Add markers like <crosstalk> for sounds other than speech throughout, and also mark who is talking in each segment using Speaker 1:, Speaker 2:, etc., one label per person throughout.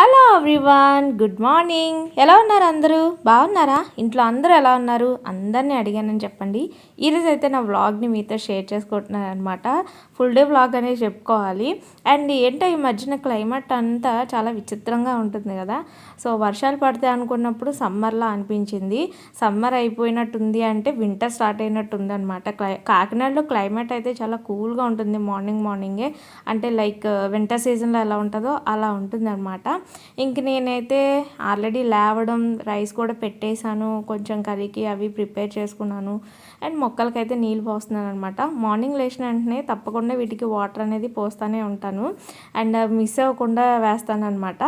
Speaker 1: Hello everyone good morning ఎలా ఉన్నారు అందరూ? బాగున్నారా? ఇంట్లో అందరూ ఎలా ఉన్నారు? అందరినీ అడిగానని చెప్పండి. ఈరోజు అయితే నా వ్లాగ్ని మీతో షేర్ చేసుకుంటున్నాను అనమాట ఫుల్ డే వ్లాగ్ అనేది చెప్పుకోవాలి. అండ్ ఏంటో ఈ మధ్యన క్లైమేట్ అంతా చాలా విచిత్రంగా ఉంటుంది కదా. సో వర్షాలు పడతాయి అనుకున్నప్పుడు సమ్మర్లా అనిపించింది. సమ్మర్ అయిపోయినట్టుంది అంటే వింటర్ స్టార్ట్ అయినట్టుంది అనమాట క్లై కాకినాడలో క్లైమేట్ అయితే చాలా కూల్గా ఉంటుంది. మార్నింగ్ మార్నింగే అంటే లైక్ వింటర్ సీజన్లో ఎలా ఉంటుందో అలా ఉంటుంది అనమాట ఇంక నేనైతే ఆల్రెడీ లేవడం రైస్ కూడా పెట్టేశాను కొంచెం కర్రీకి అవి ప్రిపేర్ చేసుకున్నాను. అండ్ మొక్కలకైతే నీళ్ళు పోస్తున్నాను అనమాట మార్నింగ్ లేచిన వెంటనే తప్పకుండా వీటికి వాటర్ అనేది పోస్తూనే ఉంటాను. అండ్ మిస్ అవ్వకుండా వేస్తాను అనమాట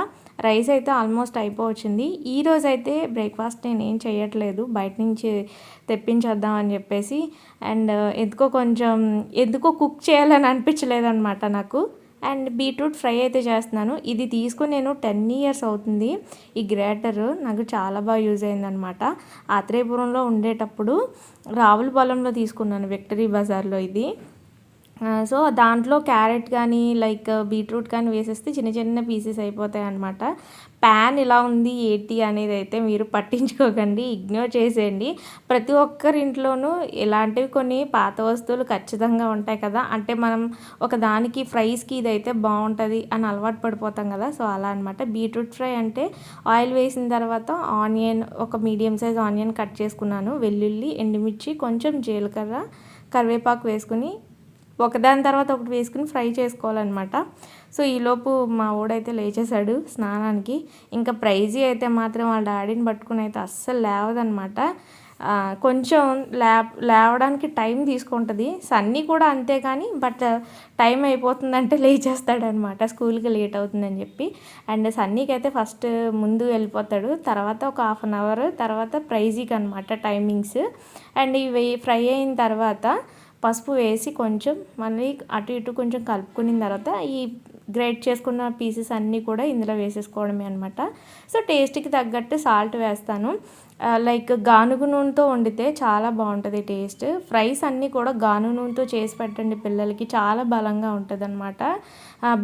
Speaker 1: రైస్ అయితే ఆల్మోస్ట్ అయిపోవచ్చింది. ఈ అయితే బ్రేక్ఫాస్ట్ నేను ఏం చేయట్లేదు. బయట నుంచి తెప్పించేద్దాం అని చెప్పేసి. అండ్ ఎందుకో కొంచెం ఎందుకో కుక్ చేయాలని అనిపించలేదు అనమాట నాకు. అండ్ బీట్రూట్ ఫ్రై అయితే చేస్తున్నాను. ఇది తీసుకుని నేను టెన్ ఇయర్స్ అవుతుంది. ఈ గ్రేటర్ నాకు చాలా బాగా యూజ్ అయిందనమాట ఆత్రేయపురంలో ఉండేటప్పుడు రావుల పొలంలో తీసుకున్నాను. విక్టరీ బజార్లో ఇది. సో దాంట్లో క్యారెట్ కానీ లైక్ బీట్రూట్ కానీ వేసేస్తే చిన్న చిన్న పీసెస్ అయిపోతాయి అనమాట ప్యాన్ ఇలా ఉంది ఏంటి అనేది అయితే మీరు పట్టించుకోకండి ఇగ్నోర్ చేసేయండి. ప్రతి ఒక్కరి ఇంట్లోనూ ఇలాంటివి కొన్ని పాత వస్తువులు ఖచ్చితంగా ఉంటాయి కదా. అంటే మనం ఒక దానికి ఫ్రైస్కి ఇదైతే బాగుంటుంది అని అలవాటు పడిపోతాం కదా. సో అలా అనమాట బీట్రూట్ ఫ్రై అంటే ఆయిల్ వేసిన తర్వాత ఆనియన్ ఒక మీడియం సైజ్ ఆనియన్ కట్ చేసుకున్నాను. వెల్లుల్లి ఎండుమిర్చి కొంచెం జీలకర్ర కరివేపాకు వేసుకుని ఒకదాని తర్వాత ఒకటి వేసుకుని ఫ్రై చేసుకోవాలన్నమాట. సో ఈలోపు మా ఊడైతే లేచేశాడు స్నానానికి. ఇంకా ప్రైజీ అయితే మాత్రం వాళ్ళ డాడీని పట్టుకుని అయితే అస్సలు లేవదనమాట కొంచెం లే లేవడానికి టైం తీసుకుంటుంది. సన్నీ కూడా అంతే కానీ బట్ టైం అయిపోతుందంటే లేచేస్తాడనమాట స్కూల్కి లేట్ అవుతుందని చెప్పి. అండ్ సన్నీకి అయితే ఫస్ట్ ముందు వెళ్ళిపోతాడు. తర్వాత ఒక హాఫ్ అన్ అవర్ తర్వాత ప్రైజీకి అనమాట టైమింగ్స్. అండ్ ఇవి ఫ్రై అయిన తర్వాత పసుపు వేసి కొంచెం మళ్ళీ అటు ఇటు కొంచెం కలుపుకున్న తర్వాత ఈ గ్రేట్ చేసుకున్న పీసెస్ అన్నీ కూడా ఇందులో వేసేసుకోవడమే అనమాట సో టేస్ట్కి తగ్గట్టు సాల్ట్ వేస్తాను. లైక్ గానుగు నూనెతో వండితే చాలా బాగుంటుంది టేస్ట్. ఫ్రైస్ అన్నీ కూడా గాను నూనెతో చేసి పెట్టండి పిల్లలకి చాలా బలంగా ఉంటుంది అనమాట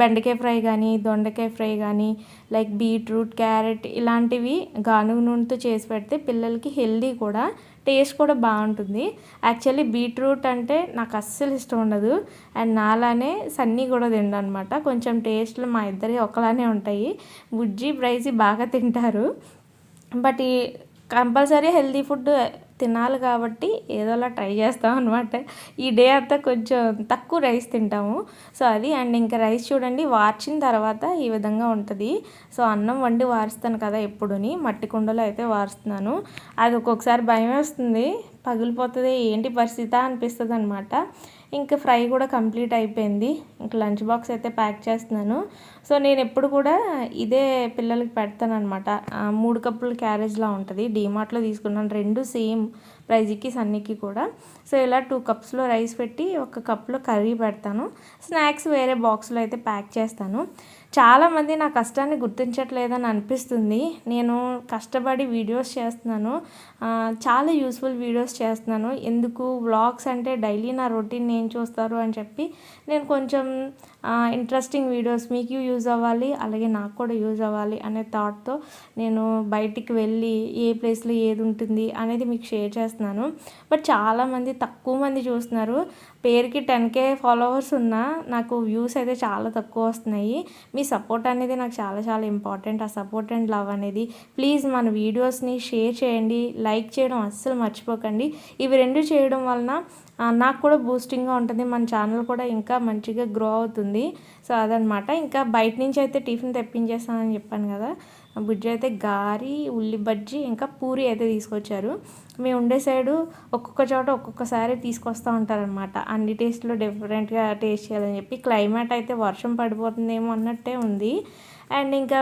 Speaker 1: బెండకాయ ఫ్రై కానీ దొండకాయ ఫ్రై కానీ లైక్ బీట్రూట్ క్యారెట్ ఇలాంటివి గానుగు నూనెతో చేసి పెడితే పిల్లలకి హెల్దీ కూడా. టేస్ట్ కూడా బాగుంటుంది. యాక్చువల్లీ బీట్రూట్ అంటే నాకు అస్సలు ఇష్టం ఉండదు. అండ్ నాలానే సన్నీ కూడా తిండనమాట. కొంచెం టేస్ట్లు మా ఇద్దరి ఒకలానే ఉంటాయి. బుజ్జి ప్రైజీ బాగా తింటారు. బట్ ఈ కంపల్సరీ హెల్తీ ఫుడ్ తినాలి కాబట్టి ఏదోలా ట్రై చేస్తాం అనమాట ఈ డే అంతా కొంచెం తక్కువ రైస్ తింటాము. సో అది అండ్ ఇంకా రైస్ చూడండి వార్చిన తర్వాత ఈ విధంగా ఉంటుంది. సో అన్నం వండి వారుస్తాను కదా ఎప్పుడుని మట్టి కుండలో అయితే వారుస్తున్నాను. అది ఒక్కొక్కసారి భయం వస్తుంది పగిలిపోతుంది ఏంటి పరిస్థితి అనిపిస్తుంది అనమాట ఇంకా ఫ్రై కూడా కంప్లీట్ అయిపోయింది. ఇంకా లంచ్ బాక్స్ అయితే ప్యాక్ చేస్తున్నాను. సో నేను ఎప్పుడు కూడా ఇదే పిల్లలకి పెడతాను అనమాట మూడు కప్పులు క్యారేజ్లా ఉంటుంది. డీమార్ట్లో తీసుకున్నాను. రెండు సేమ్ ప్రైజ్కి సన్నీకి కూడా. సో ఇలా టూ కప్స్లో రైస్ పెట్టి ఒక కప్లో కర్రీ పెడతాను. స్నాక్స్ వేరే బాక్స్లో అయితే ప్యాక్ చేస్తాను. చాలామంది నా కష్టాన్ని గుర్తించట్లేదని అనిపిస్తుంది. నేను కష్టపడి వీడియోస్ చేస్తున్నాను. చాలా యూస్ఫుల్ వీడియోస్ చేస్తున్నాను. ఎందుకు? వ్లాగ్స్ అంటే డైలీ నా రొటీన్ ఏం చూస్తారు అని చెప్పి నేను కొంచెం ఇంట్రెస్టింగ్ వీడియోస్ మీకు యూజ్ అవ్వాలి అలాగే నాకు కూడా యూజ్ అవ్వాలి అనే థాట్తో నేను బయటికి వెళ్ళి ఏ ప్లేస్లో ఏది ఉంటుంది అనేది మీకు షేర్ చేస్తున్నాను. బట్ చాలామంది తక్కువ మంది చూస్తున్నారు. పేరుకి టెన్ కే ఫాలోవర్స్ ఉన్నా నాకు వ్యూస్ అయితే చాలా తక్కువ వస్తున్నాయి. మీ సపోర్ట్ అనేది నాకు చాలా చాలా ఇంపార్టెంట్ ఆ సపోర్ట్ అండ్ లవ్ అనేది ప్లీజ్ మన వీడియోస్ని షేర్ చేయండి. లైక్ చేయడం అస్సలు మర్చిపోకండి. ఇవి రెండు చేయడం వలన నాకు కూడా బూస్టింగ్గా ఉంటుంది. మన ఛానల్ కూడా ఇంకా మంచిగా గ్రో అవుతుంది. సో అదనమాట ఇంకా బయట నుంచి అయితే టిఫిన్ తెప్పించేస్తానని చెప్పాను కదా. బుజ్జి అయితే గారి ఉల్లి బజ్జి ఇంకా పూరి అయితే తీసుకొచ్చారు. మేము ఉండే సైడు ఒక్కొక్క చోట ఒక్కొక్కసారి తీసుకొస్తూ ఉంటారనమాట అన్ని టేస్ట్లో డిఫరెంట్గా టేస్ట్ చేయాలని చెప్పి. క్లైమేట్ అయితే వర్షం పడిపోతుందేమో అన్నట్టే ఉంది. అండ్ ఇంకా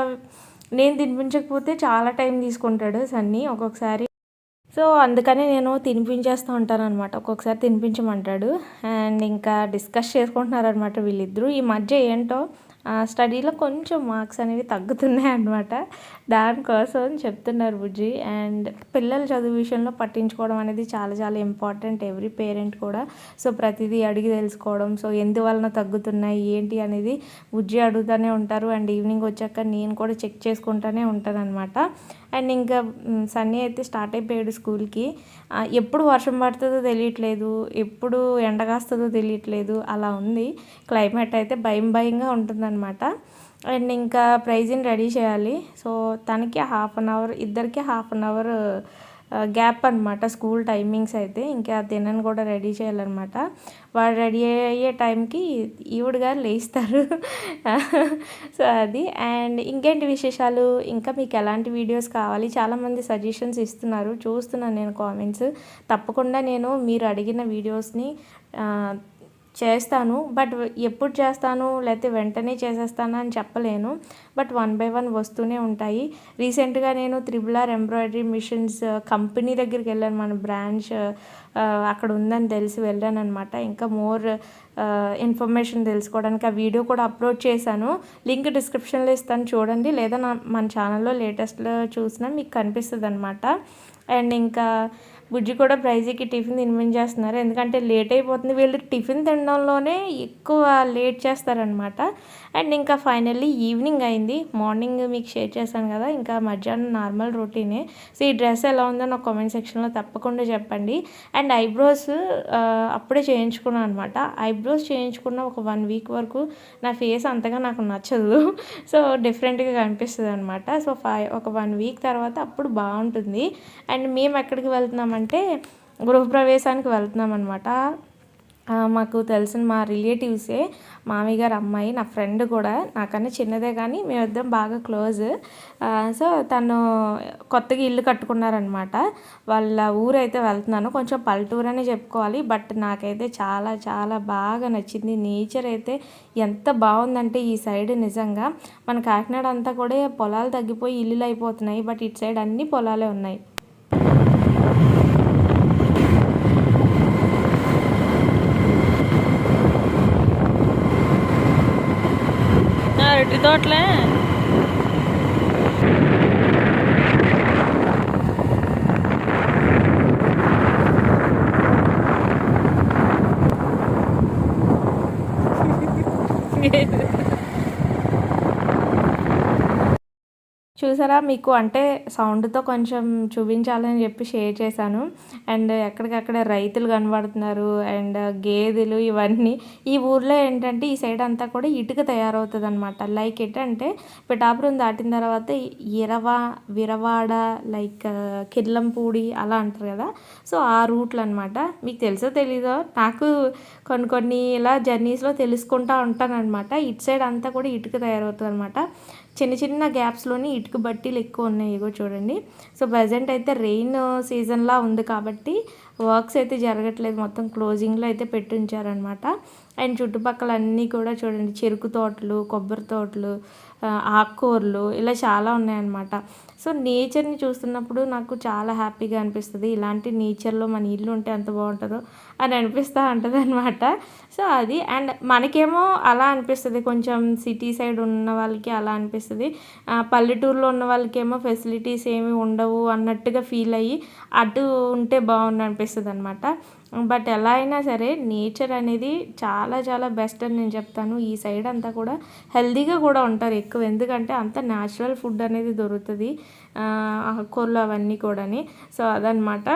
Speaker 1: నేను తినిపించకపోతే చాలా టైం తీసుకుంటాడు సన్నీ. ఒక్కొక్కసారి సో అందుకని నేను తినిపించేస్తూ ఉంటాను అనమాట ఒక్కొక్కసారి తినిపించమంటాడు. అండ్ ఇంకా డిస్కస్ చేసుకుంటున్నారనమాట వీళ్ళిద్దరూ. ఈ మధ్య ఏంటో స్టడీలో కొంచెం మార్క్స్ అనేవి తగ్గుతున్నాయి అనమాట దానికోసం చెప్తున్నారు బుజ్జి. అండ్ పిల్లల చదువు విషయంలో పట్టించుకోవడం అనేది చాలా చాలా ఇంపార్టెంట్. ఎవ్రీ పేరెంట్ కూడా. సో ప్రతిదీ అడిగి తెలుసుకోవడం. సో ఎందువలన తగ్గుతున్నాయి? ఏంటి అనేది బుజ్జి అడుగుతూనే ఉంటారు. అండ్ ఈవినింగ్ వచ్చాక నేను కూడా చెక్ చేసుకుంటూనే ఉంటాను అనమాట అండ్ ఇంకా సన్నీ అయితే స్టార్ట్ అయిపోయాడు స్కూల్కి. ఎప్పుడు వర్షం పడుతుందో తెలియట్లేదు ఎప్పుడు ఎండ కాస్తుందో తెలియట్లేదు అలా ఉంది. క్లైమేట్ అయితే భయం భయంగా ఉంటుందన్నమాట. అండ్ ఇంకా ప్రైజ్ని రెడీ చేయాలి. సో తనకి హాఫ్ అన్ అవర్ ఇద్దరికి హాఫ్ అన్ అవర్ గ్యాప్ అనమాట స్కూల్ టైమింగ్స్ అయితే. ఇంకా తినని కూడా రెడీ చేయాలన్నమాట. వాడు రెడీ అయ్యే టైంకి ఈవిడ గారు లేస్తారు. సో అది. అండ్ ఇంకేంటి విశేషాలు? ఇంకా మీకు ఎలాంటి వీడియోస్ కావాలి? చాలామంది సజెషన్స్ ఇస్తున్నారు. చూస్తున్నాను నేను కామెంట్స్. తప్పకుండా నేను మీరు అడిగిన వీడియోస్ని చేస్తాను బట్ ఎప్పుడు చేస్తాను లేకపోతే వెంటనే చేసేస్తాను అని చెప్పలేను. బట్ వన్ బై వన్ వస్తూనే ఉంటాయి. రీసెంట్గా నేను triple R embroidery machines company దగ్గరికి వెళ్ళాను. మన బ్రాంచ్ అక్కడ ఉందని తెలిసి వెళ్ళాను అనమాట ఇంకా మోర్ ఇన్ఫర్మేషన్ తెలుసుకోవడానికి ఆ వీడియో కూడా అప్లోడ్ చేశాను. లింక్ డిస్క్రిప్షన్లో ఇస్తాను చూడండి. లేదా నా మన ఛానల్లో లేటెస్ట్లో చూసినా మీకు కనిపిస్తుంది అనమాట అండ్ ఇంకా బుజ్జి కూడా ప్రైజీకి టిఫిన్ తినిపించేస్తున్నారు. ఎందుకంటే లేట్ అయిపోతుంది. వీళ్ళు టిఫిన్ తినడంలోనే ఎక్కువ లేట్ చేస్తారనమాట అండ్ ఇంకా ఫైనల్లీ ఈవినింగ్ అయింది. మార్నింగ్ మీకు షేర్ చేశాను కదా ఇంకా మధ్యాహ్నం నార్మల్ రొటీనే. సో ఈ డ్రెస్ ఎలా ఉందో నాకు కామెంట్ సెక్షన్లో తప్పకుండా చెప్పండి. అండ్ ఐబ్రోస్ అప్పుడే చేయించుకున్నాను అనమాట ఐబ్రోస్ చేయించుకున్న ఒక వన్ వీక్ వరకు నా ఫేస్ అంతగా నాకు నచ్చదు. సో డిఫరెంట్గా కనిపిస్తుంది అనమాట సో ఫైవ్ ఒక వన్ వీక్ తర్వాత అప్పుడు బాగుంటుంది. అండ్ మేము ఎక్కడికి వెళ్తున్నామంటే గృహప్రవేశానికి వెళ్తున్నాం అనమాట మాకు తెలిసిన మా రిలేటివ్సే మామయ్య గారు అమ్మాయి నా ఫ్రెండ్ కూడా నాకన్నా చిన్నదే కానీ మేమిద్దరం బాగా క్లోజ్. సో తను కొత్తగా ఇల్లు కట్టుకున్నారనమాట. వాళ్ళ ఊరైతే వెళ్తున్నాను. కొంచెం పల్లెటూరు అనే చెప్పుకోవాలి. బట్ నాకైతే చాలా చాలా బాగా నచ్చింది. నేచర్ అయితే ఎంత బాగుందంటే ఈ సైడ్ నిజంగా. మన కాకినాడ అంతా కూడా పొలాలు తగ్గిపోయి ఇల్లులు అయిపోతున్నాయి. బట్ ఇటు సైడ్ అన్ని పొలాలే ఉన్నాయి. అరటి తోటలే <laughs> <laughs> చూసారా మీకు అంటే సౌండ్తో కొంచెం చూపించాలని చెప్పి షేర్ చేశాను. అండ్ ఎక్కడికక్కడ రైతులు కనబడుతున్నారు. అండ్ గేదెలు ఇవన్నీ. ఈ ఊర్లో ఏంటంటే ఈ సైడ్ అంతా కూడా ఇటుక తయారవుతుంది అనమాట లైక్ ఏంటంటే పిఠాపురం దాటిన తర్వాత ఇరవ విరవాడ లైక్ కిర్లంపూడి అలా అంటారు కదా. సో ఆ రూట్లు అనమాట మీకు తెలుసో తెలీదో? నాకు కొన్ని కొన్ని ఇలా జర్నీస్లో తెలుసుకుంటా ఉంటాననమాట ఇటు సైడ్ అంతా కూడా ఇటుక తయారవుతుంది అనమాట చిన్న చిన్న గ్యాప్స్లోని ఇటుక బట్టీలు ఎక్కువ ఉన్నాయి ఇగో చూడండి. సో ప్రజెంట్ అయితే రెయిన్ సీజన్లా ఉంది కాబట్టి వర్క్స్ అయితే జరగట్లేదు. మొత్తం క్లోజింగ్లో అయితే పెట్టి ఉంచారనమాట అండ్ చుట్టుపక్కల అన్నీ కూడా చూడండి. చెరుకు తోటలు కొబ్బరి తోటలు ఆకుకూరలు ఇలా చాలా ఉన్నాయన్నమాట. సో నేచర్ని చూస్తున్నప్పుడు నాకు చాలా హ్యాపీగా అనిపిస్తుంది. ఇలాంటి నేచర్లో మన ఇల్లు ఉంటే ఎంత బాగుంటుందో అని అనిపిస్తూ ఉంటుంది అనమాట సో అది. అండ్ మనకేమో అలా అనిపిస్తుంది. కొంచెం సిటీ సైడ్ ఉన్న వాళ్ళకి అలా అనిపిస్తుంది. పల్లెటూరులో ఉన్న వాళ్ళకేమో ఫెసిలిటీస్ ఏమి ఉండవు అన్నట్టుగా ఫీల్ అయ్యి అటు ఉంటే బాగుంది అనిపిస్తుంది అనమాట బట్ ఎలా అయినా సరే నేచర్ అనేది చాలా చాలా బెస్ట్ అని నేను చెప్తాను. ఈ సైడ్ అంతా కూడా హెల్తీగా కూడా ఉంటారు ఎక్కువ. ఎందుకంటే అంత న్యాచురల్ ఫుడ్ అనేది దొరుకుతుంది. ఆకుకూరలు అవన్నీ కూడాని. సో అదనమాట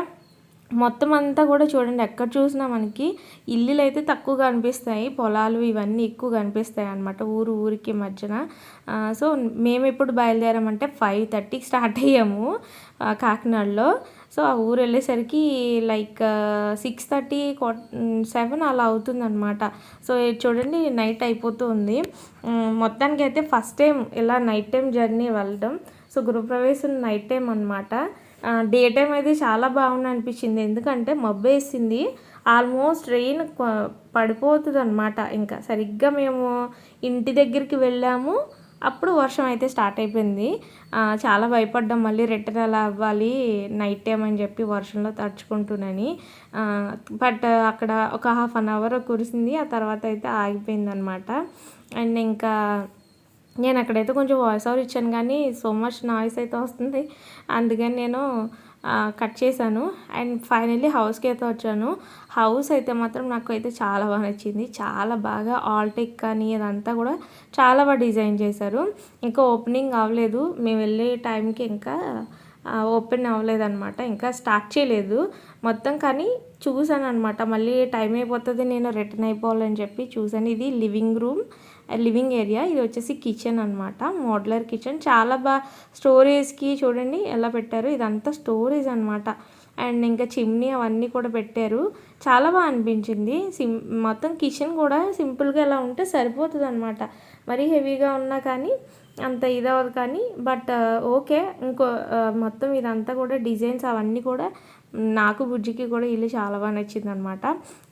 Speaker 1: మొత్తం అంతా కూడా చూడండి ఎక్కడ చూసినా మనకి ఇల్లులు అయితే తక్కువ కనిపిస్తాయి. పొలాలు ఇవన్నీ ఎక్కువ కనిపిస్తాయి అనమాట ఊరు ఊరికి మధ్యన. సో మేము ఎప్పుడు బయలుదేరామంటే ఫైవ్ థర్టీకి స్టార్ట్ అయ్యాము కాకినాడలో. సో ఆ ఊరు వెళ్ళేసరికి లైక్ సిక్స్ థర్టీ సెవెన్ అలా అవుతుందన్నమాట. సో చూడండి నైట్ అయిపోతూ ఉంది మొత్తానికి అయితే ఫస్ట్ టైం ఇలా నైట్ టైం జర్నీ వెళ్ళడం. సో గృహప్రవేశం నైట్ టైం అనమాట డే టైం అయితే చాలా బాగుంది అనిపించింది. ఎందుకంటే మబ్బు వేసింది. ఆల్మోస్ట్ రెయిన్ పడిపోతుంది అనమాట ఇంకా సరిగ్గా మేము ఇంటి దగ్గరికి వెళ్ళాము. అప్పుడు వర్షం అయితే స్టార్ట్ అయిపోయింది. చాలా భయపడ్డాం. మళ్ళీ రిటర్న్ ఎలా అవ్వాలి. నైట్ టైం అని చెప్పి వర్షంలో తడుచుకుంటున్నాని బట్ అక్కడ ఒక హాఫ్ అన్ అవర్ కురిసింది. ఆ తర్వాత అయితే ఆగిపోయింది అనమాట అండ్ ఇంకా నేను అక్కడైతే కొంచెం వాయిస్ ఓవర్ ఇచ్చాను కానీ సో మచ్ నాయిస్ అయితే వస్తుంది. అందుకని నేను కట్ చేశాను. అండ్ ఫైనల్లీ హౌస్కి అయితే వచ్చాను. హౌస్ అయితే మాత్రం నాకు అయితే చాలా బాగా నచ్చింది. చాలా బాగా ఆల్టెక్ కానీ అదంతా కూడా చాలా బాగా డిజైన్ చేశారు. ఇంకా ఓపెనింగ్ అవ్వలేదు. మేము వెళ్ళే టైంకి ఇంకా ఓపెన్ అవ్వలేదన్నమాట. ఇంకా స్టార్ట్ చేయలేదు. మొత్తం కానీ చూసాను అనమాట మళ్ళీ టైం అయిపోతుంది నేను రిటర్న్ అయిపోవాలని చెప్పి చూసాను. ఇది లివింగ్ రూమ్ లివింగ్ ఏరియా. ఇది వచ్చేసి కిచెన్ అనమాట మోడ్లర్ కిచెన్. చాలా బాగా స్టోరేజ్కి చూడండి ఎలా పెట్టారు. ఇదంతా స్టోరేజ్ అనమాట అండ్ ఇంకా చిమ్నీ అవన్నీ కూడా పెట్టారు. చాలా బాగా అనిపించింది. సిం మొత్తం కిచెన్ కూడా సింపుల్గా ఎలా ఉంటే సరిపోతుంది అనమాట మరీ హెవీగా ఉన్నా కానీ అంత ఇదవదు కానీ బట్ ఓకే uh, ఇంకో uh, మొత్తం ఇదంతా కూడా డిజైన్స్ అవన్నీ కూడా నాకు బుజ్జికి కూడా ఇల్లు చాలా బాగా నచ్చింది అనమాట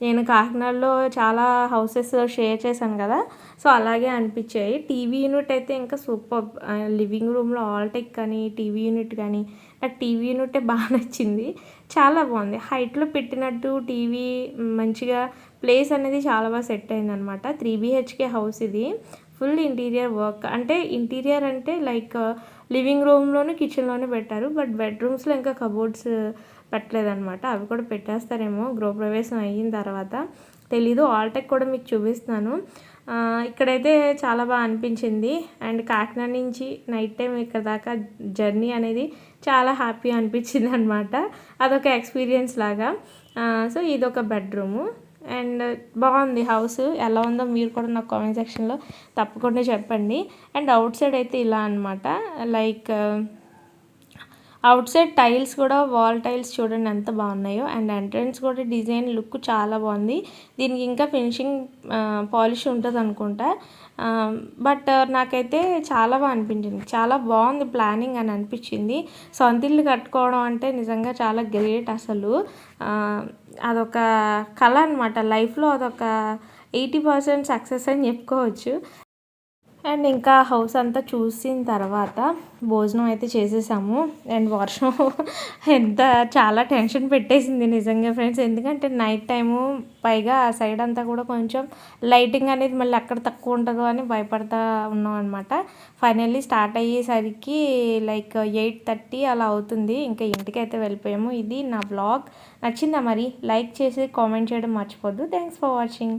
Speaker 1: నేను కాకినాడలో చాలా హౌసెస్ షేర్ చేశాను కదా సో అలాగే అనిపించాయి. టీవీ యూనిట్ అయితే ఇంకా సూపర్ లివింగ్ రూమ్లో ఆల్టెక్ కానీ టీవీ యూనిట్ కానీ నాకు టీవీ యూనిటే బాగా నచ్చింది. చాలా బాగుంది. హైట్లో పెట్టినట్టు టీవీ మంచిగా ప్లేస్ అనేది చాలా బాగా సెట్ అయింది అనమాట త్రీ బీహెచ్కే హౌస్ ఇది. Full interior work. అంటే ఇంటీరియర్ అంటే లైక్ లివింగ్ రూమ్లోనే కిచెన్లోనే పెట్టారు. బట్ బెడ్రూమ్స్లో ఇంకా కబోర్డ్స్ పెట్టలేదన్నమాట అవి కూడా పెట్టేస్తారేమో. గృహప్రవేశం అయిన తర్వాత. తెలీదు. ఆల్టెక్ కూడా మీకు చూపిస్తున్నాను. ఇక్కడైతే చాలా బాగా అనిపించింది. అండ్ కాకినాడ నుంచి నైట్ టైం ఇక్కడ దాకా జర్నీ అనేది చాలా హ్యాపీ అనిపించింది అనమాట అదొక ఎక్స్పీరియన్స్ లాగా. సో సో ఇదొక బెడ్రూము. అండ్ బాగుంది హౌస్. ఎలా ఉందో మీరు కూడా నాకు కామెంట్ సెక్షన్లో తప్పకుండా చెప్పండి. అండ్ అవుట్ సైడ్ అయితే ఇలా అనమాట లైక్ అవుట్ సైడ్ టైల్స్ కూడా వాల్ టైల్స్ చూడండి ఎంత బాగున్నాయో. అండ్ ఎంట్రన్స్ కూడా డిజైన్ లుక్ చాలా బాగుంది. దీనికి ఇంకా ఫినిషింగ్ పాలిష్ ఉంటుంది అనుకుంటా. బట్ నాకైతే చాలా బాగా అనిపించింది. చాలా బాగుంది ప్లానింగ్ అని అనిపించింది. సొంతిల్లు కట్టుకోవడం అంటే నిజంగా చాలా గ్రేట్ అసలు. అదొక కళ అనమాట లైఫ్లో అదొక ఎయిటీ పర్సెంట్ సక్సెస్ అని చెప్పుకోవచ్చు. అండ్ ఇంకా హౌస్ అంతా చూసిన తర్వాత భోజనం అయితే చేసేసాము. అండ్ వర్షం <laughs> ఎంత చాలా టెన్షన్ పెట్టేసింది నిజంగా ఫ్రెండ్స్. ఎందుకంటే నైట్ టైము పైగా ఆ సైడ్ అంతా కూడా కొంచెం లైటింగ్ అనేది మళ్ళీ అక్కడ తక్కువ ఉంటుందో అని భయపడతా ఉన్నాం అనమాట ఫైనల్లీ స్టార్ట్ అయ్యేసరికి లైక్ ఎయిట్ థర్టీ అలా అవుతుంది. ఇంకా ఇంటికి అయితే వెళ్ళిపోయాము. ఇది నా బ్లాగ్. నచ్చిందా మరి? లైక్ చేసి కామెంట్ చేయడం మర్చిపోద్దు. Thanks for watching.